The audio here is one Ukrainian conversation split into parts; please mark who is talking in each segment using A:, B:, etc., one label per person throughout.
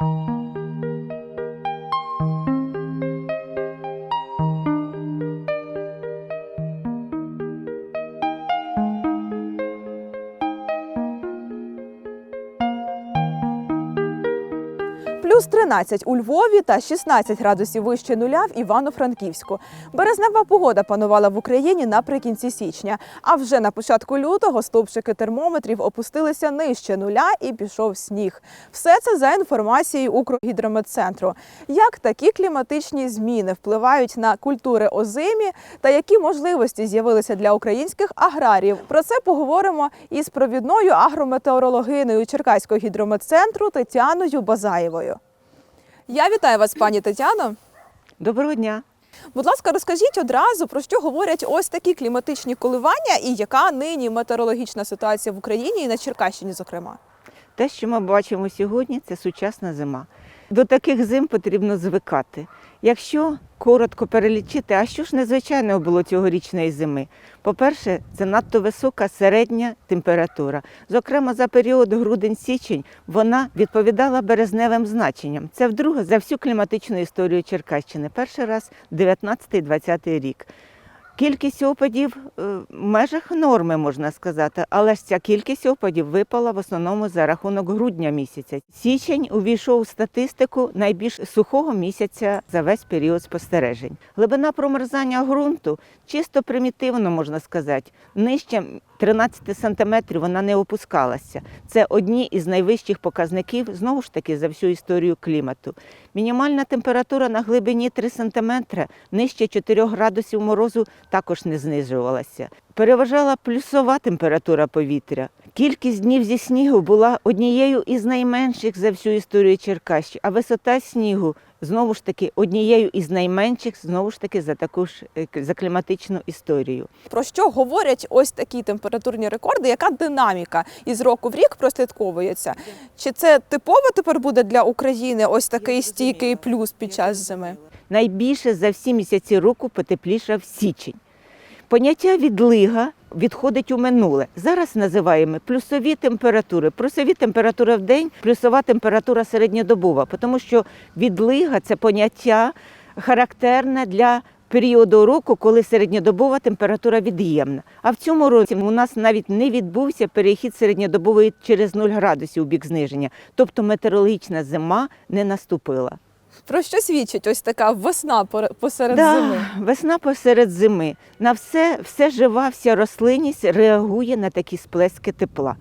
A: you Плюс 13 у Львові та 16 градусів вище нуля в Івано-Франківську. Березнева погода панувала в Україні наприкінці січня. А вже на початку лютого стовпчики термометрів опустилися нижче нуля і пішов сніг. Все це за інформацією Укргідрометцентру. Як такі кліматичні зміни впливають на культури озимі та які можливості з'явилися для українських аграріїв? Про це поговоримо із провідною агрометеорологиною Черкаського гідрометцентру Тетяною Базаєвою. Я вітаю вас, пані Тетяно.
B: Доброго дня.
A: Будь ласка, розкажіть одразу про що говорять ось такі кліматичні коливання і яка нині метеорологічна ситуація в Україні і на Черкащині, зокрема.
B: Те, що ми бачимо сьогодні, це сучасна зима. До таких зим потрібно звикати. Якщо коротко перелічити, а що ж незвичайного було цьогорічної зими? По-перше, це надто висока середня температура. Зокрема, за період грудень-січень вона відповідала березневим значенням. Це вдруге за всю кліматичну історію Черкащини. Перший раз 19-20 рік. Кількість опадів е, в межах норми, можна сказати, але ж ця кількість опадів випала в основному за рахунок грудня місяця. Січень увійшов у статистику найбільш сухого місяця за весь період спостережень. Глибина промерзання ґрунту чисто примітивно можна сказати, нижче 13 сантиметрів вона не опускалася. Це одні із найвищих показників знову ж таки за всю історію клімату. Мінімальна температура на глибині 3 сантиметри, нижче 4 градусів морозу також не знижувалася. Переважала плюсова температура повітря. Кількість днів зі снігу була однією із найменших за всю історію Черкащини, а висота снігу знову ж таки однією із найменших, знову ж таки за таку ж е, за кліматичну історію.
A: Про що говорять ось такі температурні рекорди? Яка динаміка із року в рік прослідковується? Чи це типово тепер буде для України ось такий стійкий плюс під час зими?
B: Найбільше за всі місяці року потеплішав січень. Поняття відлига відходить у минуле. Зараз називаємо плюсові температури. Плюсові температури в день, плюсова температура середньодобова, тому що відлига це поняття характерне для періоду року, коли середньодобова температура від'ємна. А в цьому році у нас навіть не відбувся перехід середньодобової через 0 градусів у бік зниження. Тобто метеорологічна зима не наступила.
A: Про що свідчить ось така весна посеред
B: Да,
A: зими?
B: Весна посеред зими. На все, все жива, вся рослинність реагує на такі сплески тепла.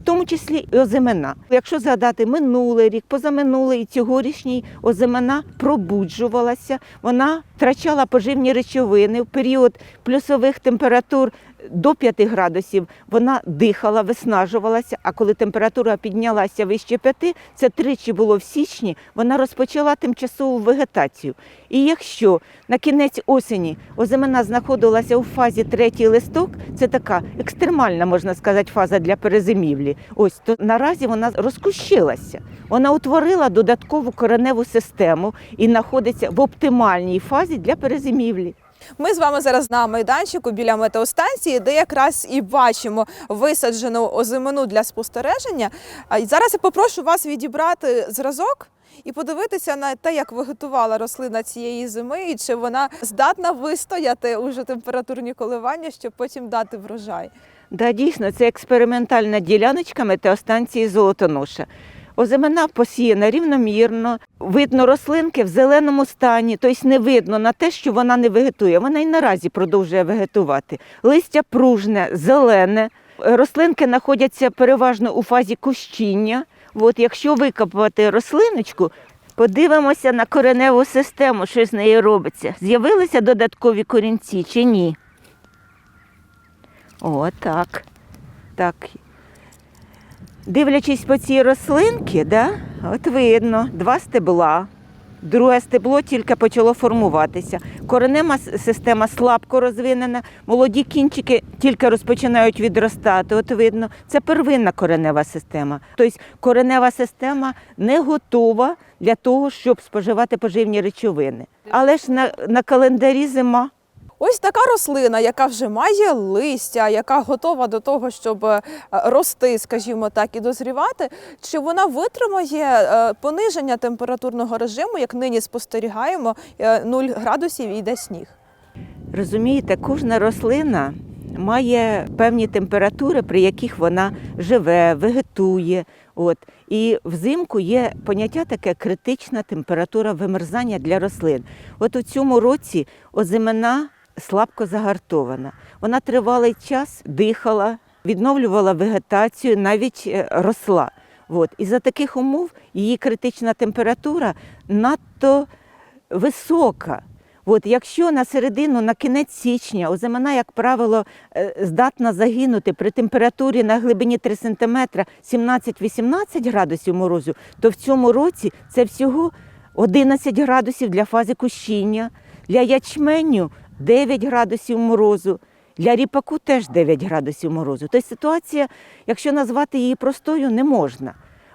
B: В тому числі і озимина. Якщо згадати минулий рік, позаминулий і цьогорічній озимина пробуджувалася, вона втрачала поживні речовини в період плюсових температур до 5 градусів. Вона дихала, виснажувалася. А коли температура піднялася вище 5, це тричі було в січні, вона розпочала тимчасову вегетацію. І якщо на кінець осені озимина знаходилася у фазі третій листок, це така екстремальна, можна сказати, фаза для перезимівлі. Ось то наразі вона розкущилася. Вона утворила додаткову кореневу систему і знаходиться в оптимальній фазі для перезимівлі.
A: Ми з вами зараз на майданчику біля метеостанції, де якраз і бачимо висаджену озимину для спостереження. Зараз я попрошу вас відібрати зразок і подивитися на те, як виготувала рослина цієї зими, і чи вона здатна вистояти уже температурні коливання, щоб потім дати врожай.
B: Да, дійсно, це експериментальна діляночка метеостанції Золотоноша. Озимина посіяна рівномірно, видно рослинки в зеленому стані, тобто не видно на те, що вона не вегетує. Вона і наразі продовжує вегетувати. Листя пружне, зелене. Рослинки знаходяться переважно у фазі кущіння. От якщо викопати рослиночку, подивимося на кореневу систему, що з нею робиться. З'явилися додаткові корінці чи ні? О, так. Так. Дивлячись по цій рослинці, да, от видно, два стебла. Друге стебло тільки почало формуватися. Коренева система слабко розвинена, молоді кінчики тільки розпочинають відростати. От видно, це первинна коренева система. Тобто коренева система не готова для того, щоб споживати поживні речовини. Але ж на, на календарі зима.
A: Ось така рослина, яка вже має листя, яка готова до того, щоб е, рости, скажімо так, і дозрівати. Чи вона витримає е, пониження температурного режиму, як нині спостерігаємо, е, 0 градусів і йде сніг?
B: Розумієте, кожна рослина має певні температури, при яких вона живе, вегетує. От. І взимку є поняття таке критична температура вимерзання для рослин. От у цьому році озимина слабко загартована. Вона тривалий час дихала, відновлювала вегетацію, навіть е, росла. От. І за таких умов її критична температура надто висока. От, якщо на середину, на кінець січня озимина, як правило, е, здатна загинути при температурі на глибині 3 см 17-18 градусів морозу, то в цьому році це всього 11 градусів для фази кущіння, для ячменю 9 градусів морозу, для ріпаку теж 9 градусів морозу. Тобто ситуація, якщо назвати її простою, не можна.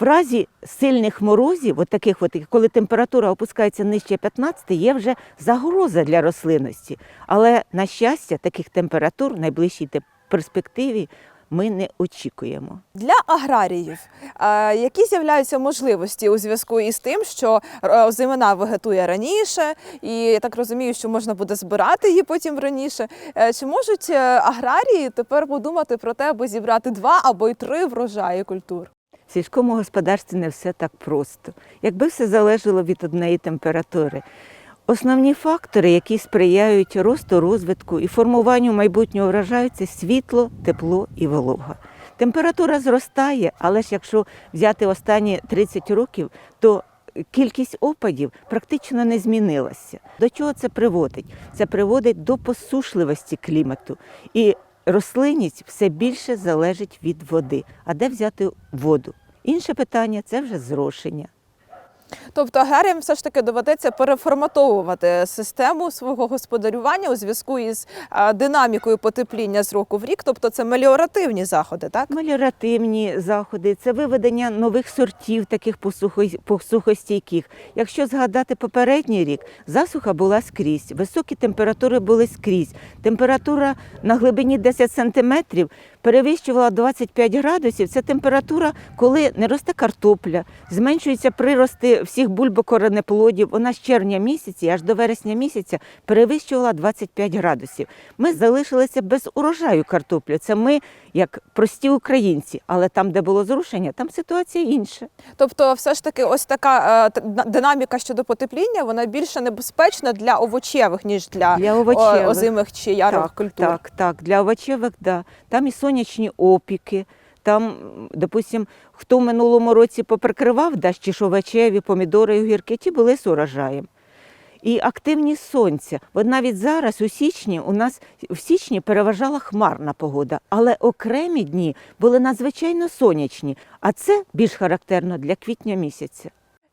B: В разі сильних морозів, от таких от, коли температура опускається нижче 15, є вже загроза для рослинності. Але, на щастя, таких температур в найближчій перспективі ми не очікуємо.
A: Для аграріїв е, які з'являються можливості у зв'язку із тим, що е, озимина вегетує раніше, і я так розумію, що можна буде збирати її потім раніше. Е, Чи можуть аграрії тепер подумати про те, аби зібрати два або й три врожаї культур?
B: В сільському господарстві не все так просто. Якби все залежало від однієї температури. Основні фактори, які сприяють росту, розвитку і формуванню майбутнього врожаю, це світло, тепло і волога. Температура зростає, але ж якщо взяти останні 30 років, то кількість опадів практично не змінилася. До чого це приводить? Це приводить до посушливості клімату. І рослинність все більше залежить від води. А де взяти воду? Інше питання це вже зрошення.
A: Тобто аграріям все ж таки доведеться переформатовувати систему свого господарювання у зв'язку із е, динамікою потепління з року в рік. Тобто це меліоративні заходи, так?
B: Меліоративні заходи, це виведення нових сортів, таких посухо- посухостійких. Якщо згадати попередній рік, засуха була скрізь, високі температури були скрізь. Температура на глибині 10 сантиметрів перевищувала 25 градусів. Це температура, коли не росте картопля, зменшуються прирости всіх бульбокоренеплодів. Вона з червня місяці аж до вересня місяця перевищувала 25 градусів. Ми залишилися без урожаю картоплі. Це ми, як прості українці, але там, де було зрушення, там ситуація інша.
A: Тобто, все ж таки, ось така е, динаміка щодо потепління, вона більше небезпечна для овочевих, ніж для,
B: Для овочевих.
A: озимих чи ярових
B: так,
A: культур.
B: Так, так, для овочевих, да. Там і сонячні опіки. Там, допустим, хто в минулому році поприкривав ж овочеві, помідори огірки, ті були з урожаєм. І активність сонця. От навіть зараз, у січні, у нас в січні переважала хмарна погода, але окремі дні були надзвичайно сонячні, а це більш характерно для квітня місяця.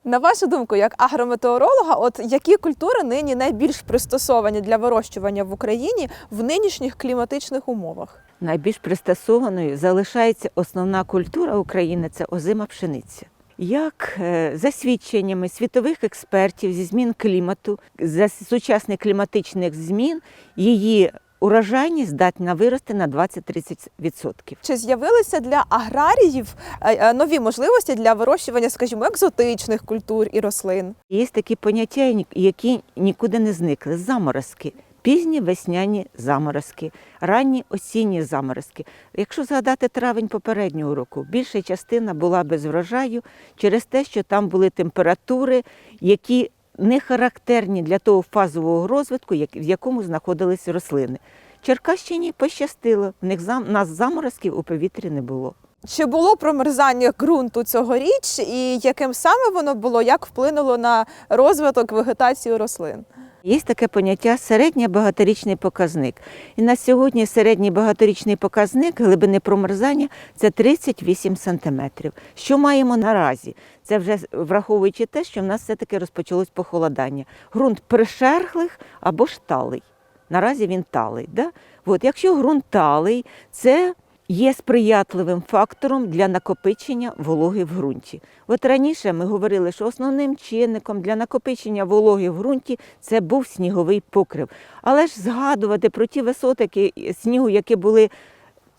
A: На вашу думку, як агрометеоролога, от які культури нині найбільш пристосовані для вирощування в Україні в нинішніх кліматичних умовах?
B: Найбільш пристосованою залишається основна культура України це озима пшениця. Як е, за свідченнями світових експертів зі змін клімату, за сучасних кліматичних змін, її урожайність здатна вирости на 20-30%.
A: Чи з'явилися для аграріїв е, е, нові можливості для вирощування, скажімо, екзотичних культур і рослин?
B: Є такі поняття, які нікуди не зникли. Заморозки. Пізні весняні заморозки, ранні осінні заморозки. Якщо згадати травень попереднього року, більша частина була без врожаю через те, що там були температури, які не характерні для того фазового розвитку, в якому знаходились рослини. Черкащині пощастило, в них зам, нас заморозків у повітрі не було.
A: Чи було промерзання ґрунту цьогоріч, і яким саме воно було, як вплинуло на розвиток вегетації рослин?
B: Є таке поняття середній багаторічний показник. І на сьогодні середній багаторічний показник глибини промерзання це 38 сантиметрів. Що маємо наразі? Це вже враховуючи те, що в нас все-таки розпочалось похолодання. Ґрунт пришерхлих або ж талий. Наразі він талий. Да? От, якщо ґрунт талий, це є сприятливим фактором для накопичення вологи в ґрунті. От раніше ми говорили, що основним чинником для накопичення вологи в ґрунті це був сніговий покрив. Але ж згадувати про ті висотки снігу, які були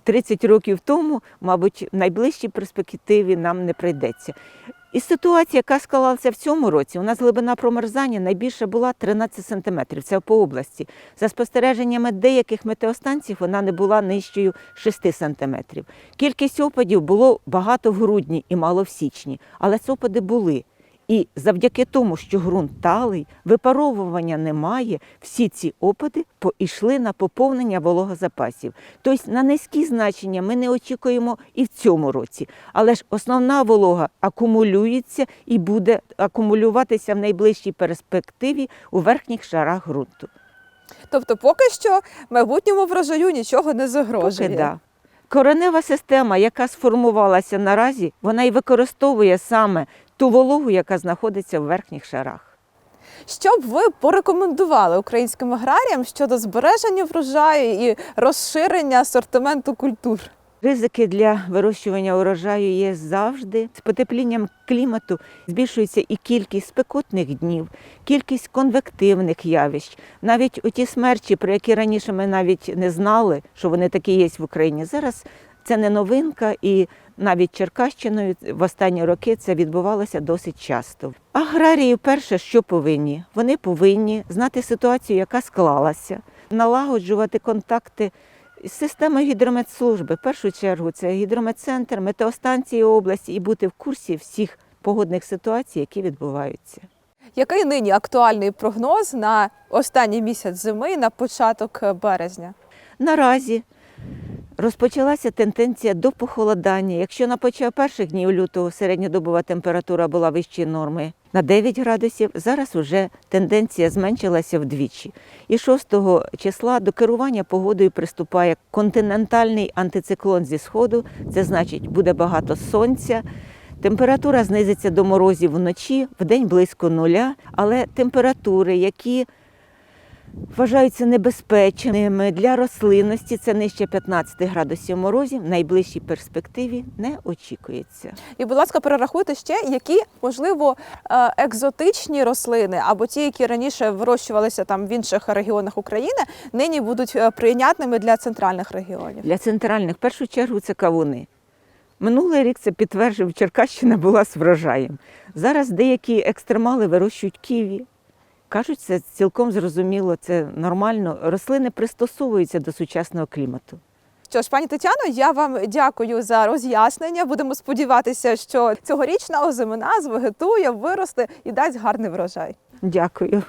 B: 30 років тому, мабуть, в найближчій перспективі нам не прийдеться. І ситуація, яка склалася в цьому році, у нас глибина промерзання найбільша була 13 сантиметрів. Це по області. За спостереженнями деяких метеостанцій вона не була нижчою 6 сантиметрів. Кількість опадів було багато в грудні і мало в січні, але опади були. І завдяки тому, що ґрунт талий, випаровування немає, всі ці опади пішли на поповнення вологозапасів. Тобто на низькі значення ми не очікуємо і в цьому році. Але ж основна волога акумулюється і буде акумулюватися в найближчій перспективі у верхніх шарах ґрунту.
A: Тобто, поки що майбутньому врожаю нічого не загрожує.
B: Поки да. Коренева система, яка сформувалася наразі, вона і використовує саме ту вологу, яка знаходиться в верхніх шарах.
A: Що б ви порекомендували українським аграріям щодо збереження врожаю і розширення асортименту культур?
B: Ризики для вирощування урожаю є завжди. З потеплінням клімату збільшується і кількість спекотних днів, кількість конвективних явищ. Навіть у ті смерчі, про які раніше ми навіть не знали, що вони такі є в Україні. Зараз це не новинка, і навіть Черкащиною в останні роки це відбувалося досить часто. Аграрії, перше, що повинні? Вони повинні знати ситуацію, яка склалася, налагоджувати контакти з системою гідрометслужби. В першу чергу це гідрометцентр, метеостанції області і бути в курсі всіх погодних ситуацій, які відбуваються.
A: Який нині актуальний прогноз на останній місяць зими, на початок березня?
B: Наразі розпочалася тенденція до похолодання. Якщо на початку перших днів лютого середньодобова температура була вищої норми на 9 градусів, зараз вже тенденція зменшилася вдвічі. І 6 числа до керування погодою приступає континентальний антициклон зі сходу. Це значить, буде багато сонця. Температура знизиться до морозів вночі, вдень близько нуля, але температури, які вважаються небезпечними для рослинності, це нижче 15 градусів морозів, в найближчій перспективі не очікується.
A: І, будь ласка, перерахуйте ще, які можливо е, екзотичні рослини або ті, які раніше вирощувалися там в інших регіонах України, нині будуть е, прийнятними для центральних регіонів.
B: Для центральних, в першу чергу, це кавуни. Минулий рік це підтверджив, Черкащина була з врожаєм. Зараз деякі екстремали вирощують ківі. Кажуть, це цілком зрозуміло, це нормально. Рослини пристосовуються до сучасного клімату.
A: Що ж, пані Тетяно, я вам дякую за роз'яснення. Будемо сподіватися, що цьогорічна озимина звегетує, виросте і дасть гарний врожай.
B: Дякую.